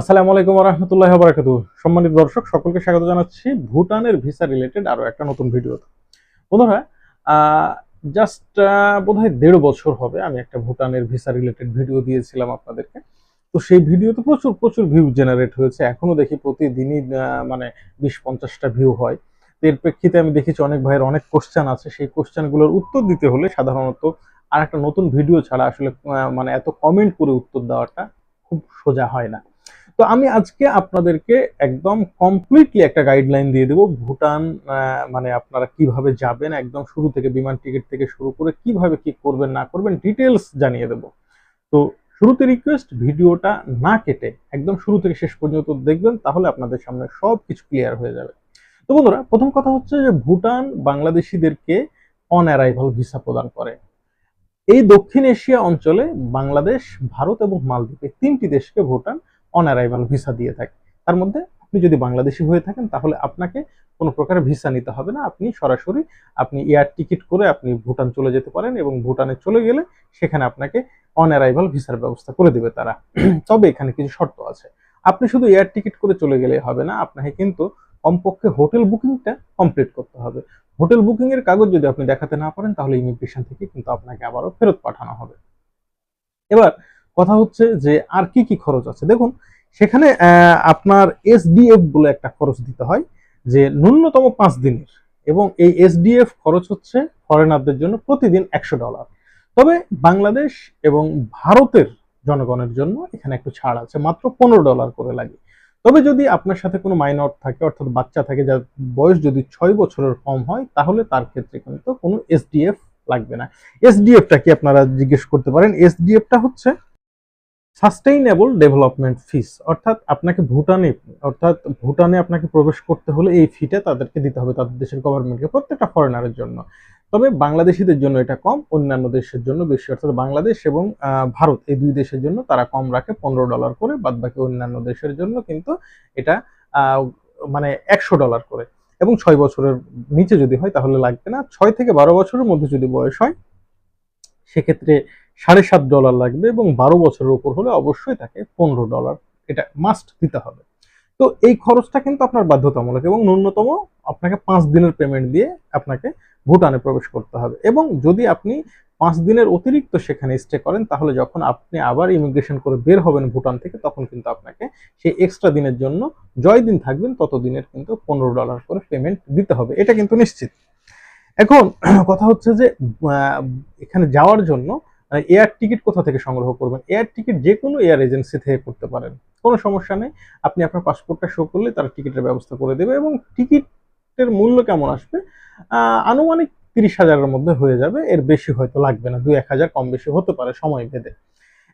আসসালামু আলাইকুম রহমতুল্লাহ বারাকাতু সম্মানিত দর্শক, সকলকে স্বাগত জানাচ্ছি ভুটানের ভিসা রিলেটেড আরও একটা নতুন ভিডিওতে। বন্ধুরা জাস্ট বোধহয় দেড় বছর হবে আমি একটা ভুটানের ভিসা রিলেটেড ভিডিও দিয়েছিলাম আপনাদেরকে। তো সেই ভিডিওতে প্রচুর প্রচুর ভিউ জেনারেট হয়েছে। এখনও দেখি প্রতিদিনই মানে বিশ পঞ্চাশটা ভিউ হয় এর প্রেক্ষিতে আমি দেখেছি অনেক ভাইয়ের অনেক কোশ্চেন আছে। সেই কোশ্চেনগুলোর উত্তর দিতে হলে সাধারণত আর একটা নতুন ভিডিও ছাড়া আসলে মানে এত কমেন্ট করে উত্তর দেওয়াটা খুব সোজা হয় না। তো আমি আজকে আপনাদেরকে একদম কমপ্লিটলি একটা গাইডলাইন দিয়ে দেবো ভুটান মানে আপনারা কীভাবে যাবেন, একদম শুরু থেকে বিমান টিকিট থেকে শুরু করে কীভাবে কি করবেন, না করবেন ডিটেলস জানিয়ে দেবো। তো শুরুতে রিকোয়েস্ট ভিডিওটা না কেটে একদম শুরু থেকে শেষ পর্যন্ত দেখবেন, তাহলে আপনাদের সামনে সব কিছু ক্লিয়ার হয়ে যাবে। তো বন্ধুরা, প্রথম কথা হচ্ছে যে ভুটান বাংলাদেশিদেরকে অন অ্যারাইভাল ভিসা প্রদান করে। এই দক্ষিণ এশিয়া অঞ্চলে বাংলাদেশ, ভারত এবং মালদ্বীপ তিনটি দেশকে ভুটান অন অ্যারাইভাল ভিসা দিয়ে থাকে। তার মধ্যে আপনি যদি বাংলাদেশি হয়ে থাকেন, তাহলে আপনাকে কোনো প্রকার ভিসা নিতে হবে না। আপনি সরাসরি আপনি এয়ার টিকিট করে আপনি ভুটান চলে যেতে পারেন এবং ভুটানে চলে গেলে সেখানে আপনাকে অন অ্যারাইভাল ভিসার ব্যবস্থা করে দেবে তারা। তবে এখানে কিছু শর্ত আছে। আপনি শুধু এয়ার টিকিট করে চলে গেলে হবে না, আপনাকে কিন্তু কমপক্ষে হোটেল বুকিংটা কমপ্লিট করতে হবে। হোটেল বুকিং এর কাগজ যদি আপনি দেখাতে না পারেন, তাহলে ইমিগ্রেশন থেকে কিন্তু আপনাকে আবারও ফেরত পাঠানো হবে। এবার কথা হচ্ছে যে আর কি কি খরচ আছে? দেখুন, সেখানে আপনার এসডিএফ বলে একটা খরচ দিতে হয় যে ন্যূনতম পাঁচ দিনের এবং এই এসডিএফ খরচ হচ্ছে ফরেনারদের জন্য প্রতিদিন একশো ডলার তবে বাংলাদেশ এবং ভারতের জনগণের জন্য এখানে একটু ছাড় আছে, মাত্র পনেরো ডলার করে লাগে। তবে যদি আপনার সাথে কোনো মাইনর থাকে, অর্থাৎ বাচ্চা থাকে, যার বয়স যদি ছয় বছরের কম হয়, তাহলে তার ক্ষেত্রে কিন্তু কোনো এসডিএফ লাগবে না। এসডিএফটা কি আপনারা জিজ্ঞেস করতে পারেন? এসডিএফটা হচ্ছে সাস্টেইনেবল ডেভেলপমেন্ট ফিস অর্থাৎ আপনাকে ভুটানে, অর্থাৎ ভুটানে আপনাকে প্রবেশ করতে হলে এই ফিটা তাদেরকে দিতে হবে, তাদের দেশের গভর্নমেন্টকে প্রত্যেকটা ফরেনারের জন্য। তবে বাংলাদেশিদের জন্য এটা কম, অন্যান্য দেশের জন্য বেশি, অর্থাৎ বাংলাদেশ এবং ভারত, এই দুই দেশের জন্য তারা কম রাখে, পনেরো ডলার করে বাদ বাকি অন্যান্য দেশের জন্য কিন্তু এটা মানে একশো ডলার করে। এবং ছয় বছরের নিচে যদি হয় তাহলে লাগবে না, ছয় থেকে বারো বছরের মধ্যে যদি বয়স হয়, সেক্ষেত্রে সাড়ে সাত ডলার লাগবে এবং বারো বছরের উপর হলে অবশ্যই তাকে পনেরো ডলার এটা মাস্ট দিতে হবে। তো এই খরচটা কিন্তু আপনার বাধ্যতামূলক এবং ন্যূনতম আপনাকে পাঁচ দিনের পেমেন্ট দিয়ে আপনাকে ভুটানে প্রবেশ করতে হবে এবং যদি আপনি পাঁচ দিনের অতিরিক্ত সেখানে স্টে করেন, তাহলে যখন আপনি আবার ইমিগ্রেশন করে বের হবেন ভুটান থেকে, তখন কিন্তু আপনাকে সেই এক্সট্রা দিনের জন্য জয় দিন থাকবেন তত দিনের কিন্তু পনেরো ডলার করে পেমেন্ট দিতে হবে। এটা কিন্তু নিশ্চিত। এখন কথা হচ্ছে যে এখানে যাওয়ার জন্য এয়ার টিকিট কোথা থেকে সংগ্রহ করবেন? এয়ার টিকিট যে কোনো এয়ার এজেন্সি থেকে করতে পারেন। কোনো সমস্যা নেই। আপনি আপনার পাসপোর্টটা শো করলে তারা টিকিটের ব্যবস্থা করে দেবে এবং টিকিটের মূল্য কেমন আসবে? আনুমানিক তিরিশ হাজারের মধ্যে হয়ে যাবে। এর বেশি হয়তো লাগবে না। দু এক হাজার কম বেশি হতে পারে সময় ভেদে।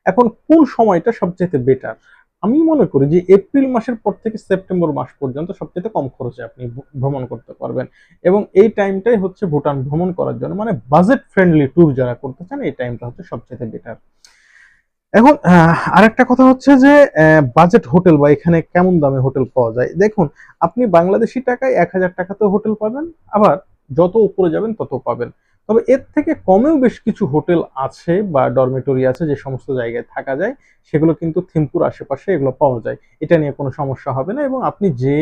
এখন কোন সময়টা সবচেয়ে বেটার আমি মনে করি যে এপ্রিল মাসের পর থেকে সেপ্টেম্বর মাস পর্যন্ত সবচেয়ে কম খরচে আপনি ভ্রমণ করতে পারবেন। এবং এই টাইমটাই হচ্ছে ভুটান ভ্রমণ করার জন্য মানে বাজেট ফ্রেন্ডলি ট্যুর যারা করতে চান, এই টাইমটা হচ্ছে সবচেয়ে বেটার এখন আরেকটা কথা হচ্ছে যে বাজেট হোটেল বা এখানে কেমন দামে হোটেল পাওয়া যায়? দেখুন, আপনি বাংলাদেশি টাকায় এক হাজার টাকাতেও হোটেল পাবেন, আবার যত উপরে যাবেন তত পাবেন। তবে এর থেকে কমেও বেশ কিছু হোটেল আছে বা ডরমেটরি আছে যে সমস্ত জায়গায় থাকা যায়, সেগুলো কিন্তু থিমপুর আশেপাশে এগুলো পাওয়া যায়। এটা নিয়ে কোনো সমস্যা হবে না এবং আপনি যে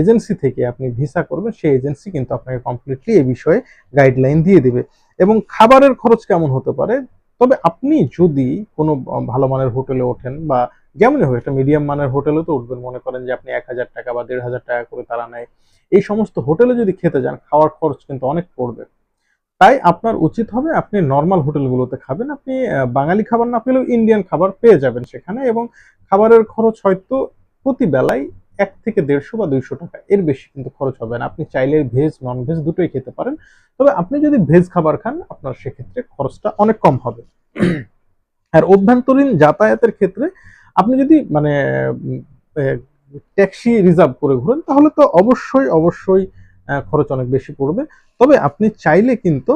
এজেন্সি থেকে আপনি ভিসা করবেন, সেই এজেন্সি কিন্তু আপনাকে কমপ্লিটলি এই বিষয়ে গাইডলাইন দিয়ে দিবে। এবং খাবারের খরচ কেমন হতে পারে? তবে আপনি যদি কোনো ভালো মানের হোটেলে ওঠেন বা যেমনই হোক, একটা মিডিয়াম মানের হোটেলে তো উঠবেন, মনে করেন যে আপনি এক হাজার টাকা বা দেড় হাজার টাকা করে তারা নেয়। এই সমস্ত হোটেলে যদি খেতে যান, খাওয়ার খরচ কিন্তু অনেক পড়বে। তাই আপনার উচিত হবে আপনি নর্মাল হোটেলগুলোতে খাবেন, আপনি বাঙালি খাবার না পেলেও ইন্ডিয়ান খাবার পেয়ে যাবেন সেখানে এবং খাবারের খরচ হয়তো প্রতি বেলায় এক থেকে দেড়শো বা দুইশো টাকা, এর বেশি কিন্তু খরচ হবে না। আপনি চাইলে ভেজ নন ভেজ দুটোই খেতে পারেন। তবে আপনি যদি ভেজ খাবার খান, আপনার সেক্ষেত্রে খরচটা অনেক কম হবে। আর অভ্যন্তরীণ যাতায়াতের ক্ষেত্রে আপনি যদি মানে ট্যাক্সি রিজার্ভ করে ঘুরেন, তাহলে তো অবশ্যই অবশ্যই খরচ অনেক বেশি পড়বে। তবে আপনি চাইলে কিন্তু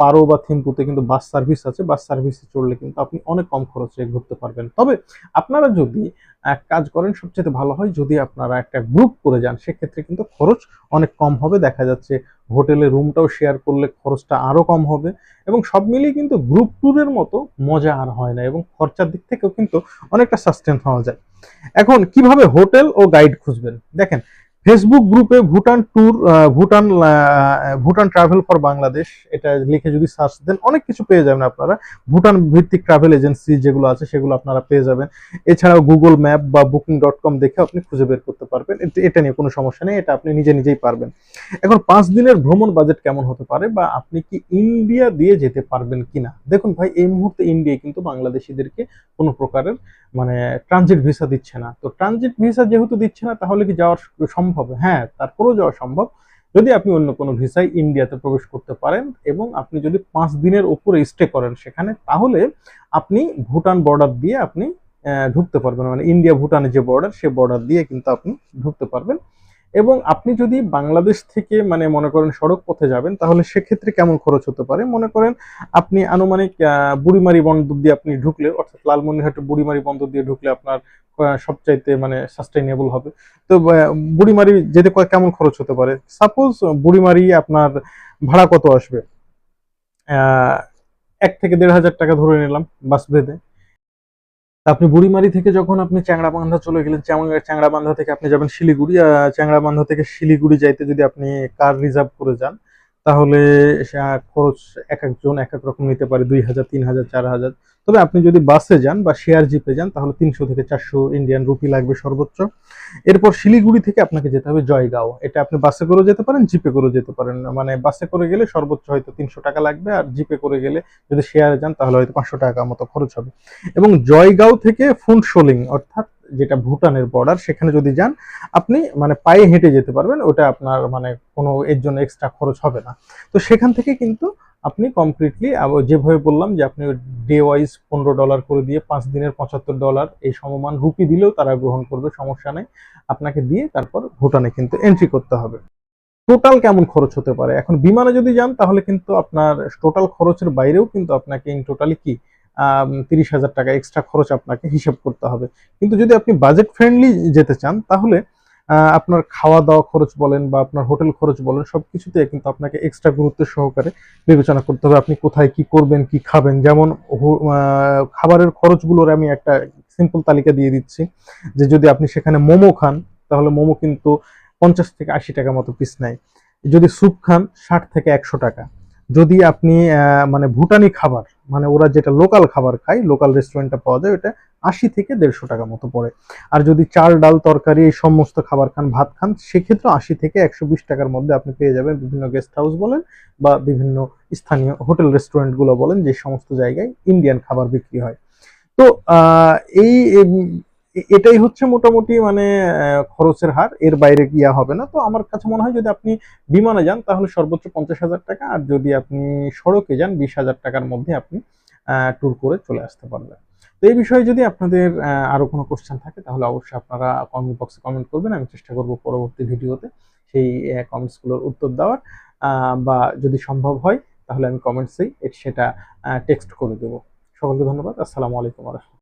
পারো বা থিম্পুতে কিন্তু বাস সার্ভিস আছে। বাস সার্ভিসে চড়লে কিন্তু আপনি অনেক কম খরচে ঘুরতে পারবেন। তবে আপনারা যদি এক কাজ করেন সবচেয়ে ভালো হয় যদি আপনারা একটা গ্রুপ করে যান, সেক্ষেত্রে কিন্তু খরচ অনেক কম হবে। দেখা যাচ্ছে হোটেলে রুমটাও শেয়ার করলে খরচটা আরও কম হবে এবং সব মিলিয়ে কিন্তু গ্রুপ ট্যুরের মতো মজা আর হয় না এবং খরচার দিক থেকেও কিন্তু অনেকটা সাস্টেন হওয়া যায়। এখন কীভাবে হোটেল ও গাইড খুঁজবেন? দেখেন ফেসবুক গ্রুপে Bhutan tour Bhutan Bhutan travel for Bangladesh এটা লিখে যদি সার্চ দেন, অনেক কিছু পেয়ে যাবেন আপনারা। ভুটান ভিত্তিক ট্রাভেল এজেন্সি যেগুলো আছে, সেগুলো আপনারা পেয়ে যাবেন। এছাড়াও গুগল ম্যাপ বা বুকিং ডট কম দেখে আপনি খুঁজে বের করতে পারবেন। এটা- নিয়ে কোনো সমস্যা নেই, এটা আপনি নিজে নিজেই পারবেন। এখন পাঁচ দিনের ভ্রমণ বাজেট কেমন হতে পারে বা আপনি কি ইন্ডিয়া দিয়ে যেতে পারবেন কিনা? দেখুন ভাই, এই মুহূর্তে ইন্ডিয়া কিন্তু বাংলাদেশিদেরকে কোনো প্রকারের মানে ট্রানজিট ভিসা দিচ্ছে না। তো ট্রানজিট ভিসা যেহেতু দিচ্ছে না, তাহলে কি যাওয়ার সম্ভব? হ্যাঁ তারপরেও যাওয়া সম্ভব। যদি আপনি অন্য কোনো ভিসায় ইন্ডিয়াতে প্রবেশ করতে পারেন এবং আপনি যদি পাঁচ দিনের ওপরে স্টে করেন সেখানে, তাহলে আপনি ভুটান বর্ডার দিয়ে আপনি ঢুকতে পারবেন। মানে ইন্ডিয়া ভুটানের যে বর্ডার সে বর্ডার দিয়ে কিন্তু আপনি ঢুকতে পারবেন। এবং আপনি যদি বাংলাদেশ থেকে মানে মনে করেন সড়ক পথে যাবেন, তাহলে সেক্ষেত্রে কেমন খরচ হতে পারে? মনে করেন আপনি আনুমানিক বুড়িমারি বন্দর দিয়ে আপনি ঢুকলে, অর্থাৎ লালমনিরহাটে বুড়িমারি বন্দর দিয়ে ঢুকলে আপনার সবচাইতে মানে সাস্টেইনেবল হবে। তো বুড়িমারি যেতে কেমন খরচ হতে পারে? সাপোজ বুড়িমারি আপনার ভাড়া কত আসবে? এক থেকে দেড় হাজার টাকা ধরে নিলাম বাস ভেদে। আপনি বুড়িমারি থেকে যখন আপনি চ্যাংড়াবান্ধা চলে গেলেন চ্যাং- চ্যাংড়াবান্ধা থেকে আপনি যাবেন শিলিগুড়ি চ্যাংড়াবান্ধা থেকে শিলিগুড়ি যাইতে যদি আপনি কার রিজার্ভ করে যান তাহলে খরচ এক একজন এক এক রকম নিতে পারে, দুই হাজার, তিন হাজার, চার হাজার। তবে আপনি যদি বাসে যান বা শেয়ার জিপে যান, তাহলে তিনশো থেকে চারশো ইন্ডিয়ান রুপি লাগবে সর্বোচ্চ। এরপর শিলিগুড়ি থেকে আপনাকে যেতে হবে জয়গাঁও। এটা আপনি বাসে করে যেতে পারেন, জিপে করে যেতে পারেন। মানে বাসে করে গেলে সর্বোচ্চ হয়তো তিনশো টাকা লাগবে, আর জিপে করে গেলে যদি শেয়ারে যান, তাহলে হয়তো পাঁচশো টাকা মতো খরচ হবে। এবং জয়গাঁও থেকে ফুনশোলিং, অর্থাৎ যেটা ভুটানের বর্ডার সেখানে যদি যান, আপনি মানে পায়ে হেঁটে যেতে পারবেন, ওটা আপনার মানে কোনো এর জন্য এক্সট্রা খরচ হবে না। তো সেখান থেকে কিন্তু আপনি কমপ্লিটলি যেভাবে বললাম যে আপনি ডে ওয়াইজ পনেরো ডলার করে দিয়ে পাঁচ দিনের পঁচাত্তর ডলার এই সমমান রুপি দিলেও তারা গ্রহণ করবে, সমস্যা নেই। আপনাকে দিয়ে তারপর ভুটানে কিন্তু এন্ট্রি করতে হবে। টোটাল কেমন খরচ হতে পারে? এখন বিমানে যদি যান, তাহলে কিন্তু আপনার টোটাল খরচের বাইরেও কিন্তু আপনাকে ইন টোটালি কি তিরিশ হাজার টাকা এক্সট্রা খরচ আপনাকে হিসাব করতে হবে। কিন্তু যদি আপনি বাজেট ফ্রেন্ডলি যেতে চান, তাহলে আপনার খাওয়া দাওয়া খরচ বলেন বা আপনার হোটেল খরচ বলেন সব কিছুতে কিন্তু আপনাকে এক্সট্রা গুরুত্ব সহকারে বিবেচনা করতে হবে আপনি কোথায় কি করবেন, কি খাবেন। যেমন খাবারের খরচগুলোর আমি একটা সিম্পল তালিকা দিয়ে দিচ্ছি, যে যদি আপনি সেখানে মোমো খান, তাহলে মোমো কিন্তু পঞ্চাশ থেকে আশি টাকা মতো পিস নেয়। যদি স্যুপ খান, ষাট থেকে একশো টাকা। যদি আপনি মানে ভুটানি খাবার মানে ওরা যেটা লোকাল খাবার খায় লোকাল রেস্টুরেন্টটা পাওয়া যায় ওটা আশি থেকে দেড়শো টাকা মতো পড়ে। আর যদি চাল, ডাল, তরকারি এই সমস্ত খাবার খান, ভাত খান সেক্ষেত্রে আশি থেকে একশো বিশ টাকার মধ্যে আপনি পেয়ে যাবেন বিভিন্ন গেস্ট হাউস বলেন বা বিভিন্ন স্থানীয় হোটেল রেস্টুরেন্টগুলো বলেন, যে সমস্ত জায়গায় ইন্ডিয়ান খাবার বিক্রি হয়। তো এই এটাই হচ্ছে মোটামুটি মানে খরচের হার। এর বাইরে গিয়া হবে না? তো আমার কাছে মনে হয় যদি আপনি বিমানে যান তাহলে সর্বোচ্চ পঞ্চাশ হাজার টাকা আর যদি আপনি সড়কে যান বিশ হাজার টাকার মধ্যে আপনি ট্যুর করে চলে আসতে পারবেন। তো এই বিষয়ে যদি আপনাদের আহ, আরও কোনো কোশ্চেন থাকে তাহলে অবশ্যই আপনারা কমেন্ট বক্সে কমেন্ট করবেন। আমি চেষ্টা করব পরবর্তী ভিডিওতে সেই কমেন্টসগুলোর উত্তর দেওয়ার। বা যদি সম্ভব হয় তাহলে আমি কমেন্টসেই সেটা টেক্সট করে দেবো। সকলকে ধন্যবাদ। আসসালামু আলাইকুম রহমতুল্লাহ।